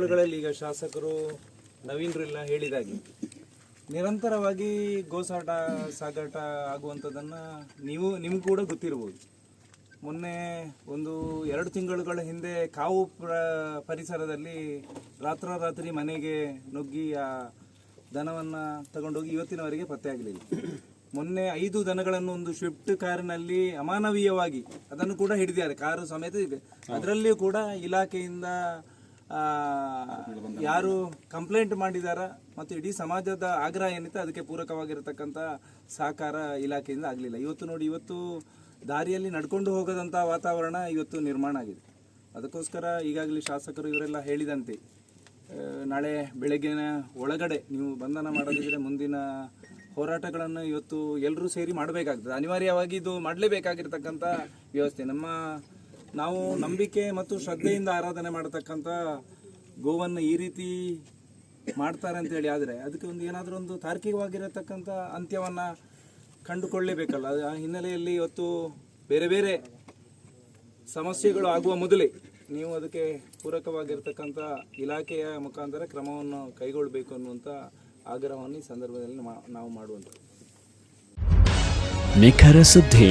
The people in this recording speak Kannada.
ಗಳಲ್ಲಿ ಈಗ ಶಾಸಕರು ನವೀನ್ರೆಲ್ಲ ಹೇಳಿದಾಗೆ. ನಿರಂತರವಾಗಿ ಗೋಸಾಟ ಸಾಗಾಟ ಆಗುವಂಥದ್ದನ್ನು ನೀವು ನಿಮ್ಗೆ ಕೂಡ ಗೊತ್ತಿರ್ಬೋದು. ಮೊನ್ನೆ ಒಂದು ಎರಡು ತಿಂಗಳುಗಳ ಹಿಂದೆ ಕಾವು ಪ್ರ ಪರಿಸರದಲ್ಲಿ ರಾತ್ರೋರಾತ್ರಿ ಮನೆಗೆ ನುಗ್ಗಿ ಆ ದನವನ್ನು ತಗೊಂಡೋಗಿ ಇವತ್ತಿನವರೆಗೆ ಪತ್ತೆ ಆಗಲಿಲ್ಲ. ಮೊನ್ನೆ ಐದು ದನಗಳನ್ನು ಒಂದು ಸ್ವಿಫ್ಟ್ ಕಾರಿನಲ್ಲಿ ಅಮಾನವೀಯವಾಗಿ ಅದನ್ನು ಕೂಡ ಹಿಡಿದಿದ್ದಾರೆ. ಕಾರು ಸಮೇತ ಇದೆ. ಅದರಲ್ಲಿಯೂ ಕೂಡ ಇಲಾಖೆಯಿಂದ ಯಾರು ಕಂಪ್ಲೇಂಟ್ ಮಾಡಿದಾರ ಮತ್ತು ಇಡೀ ಸಮಾಜದ ಆಗ್ರಹ ಏನಿತ್ತು ಅದಕ್ಕೆ ಪೂರಕವಾಗಿರತಕ್ಕಂಥ ಸಹಕಾರ ಇಲಾಖೆಯಿಂದ ಆಗಲಿಲ್ಲ. ಇವತ್ತು ನೋಡಿ, ಇವತ್ತು ದಾರಿಯಲ್ಲಿ ನಡ್ಕೊಂಡು ಹೋಗದಂಥ ವಾತಾವರಣ ಇವತ್ತು ನಿರ್ಮಾಣ ಆಗಿದೆ. ಅದಕ್ಕೋಸ್ಕರ ಈಗಾಗಲೇ ಶಾಸಕರು ಇವರೆಲ್ಲ ಹೇಳಿದಂತೆ ನಾಳೆ ಬೆಳಗ್ಗಿನ ಒಳಗಡೆ ನೀವು ಬಂಧನ ಮಾಡೋದಿದ್ರೆ ಮುಂದಿನ ಹೋರಾಟಗಳನ್ನು ಇವತ್ತು ಎಲ್ಲರೂ ಸೇರಿ ಮಾಡಬೇಕಾಗ್ತದೆ. ಅನಿವಾರ್ಯವಾಗಿ ಇದು ಮಾಡಲೇಬೇಕಾಗಿರ್ತಕ್ಕಂಥ ವ್ಯವಸ್ಥೆ. ನಮ್ಮ ನಾವು ನಂಬಿಕೆ ಮತ್ತು ಶ್ರದ್ಧೆಯಿಂದ ಆರಾಧನೆ ಮಾಡತಕ್ಕಂಥ ಗೋವನ್ನು ಈ ರೀತಿ ಮಾಡ್ತಾರೆ ಅಂತೇಳಿ ಆದರೆ ಅದಕ್ಕೆ ಒಂದು ಏನಾದರೂ ಒಂದು ತಾರ್ಕಿಕವಾಗಿರತಕ್ಕಂಥ ಅಂತ್ಯವನ್ನು ಕಂಡುಕೊಳ್ಳೇಬೇಕಲ್ಲ. ಆ ಹಿನ್ನೆಲೆಯಲ್ಲಿ ಇವತ್ತು ಬೇರೆ ಬೇರೆ ಸಮಸ್ಯೆಗಳು ಆಗುವ ಮೊದಲೇ ನೀವು ಅದಕ್ಕೆ ಪೂರಕವಾಗಿರ್ತಕ್ಕಂಥ ಇಲಾಖೆಯ ಮುಖಾಂತರ ಕ್ರಮವನ್ನು ಕೈಗೊಳ್ಳಬೇಕು ಅನ್ನುವಂಥ ಆಗ್ರಹವನ್ನು ಈ ಸಂದರ್ಭದಲ್ಲಿ ನಾವು ಮಾಡುವಂಥದ್ದು. ನಿಖರ ಸುದ್ದಿ.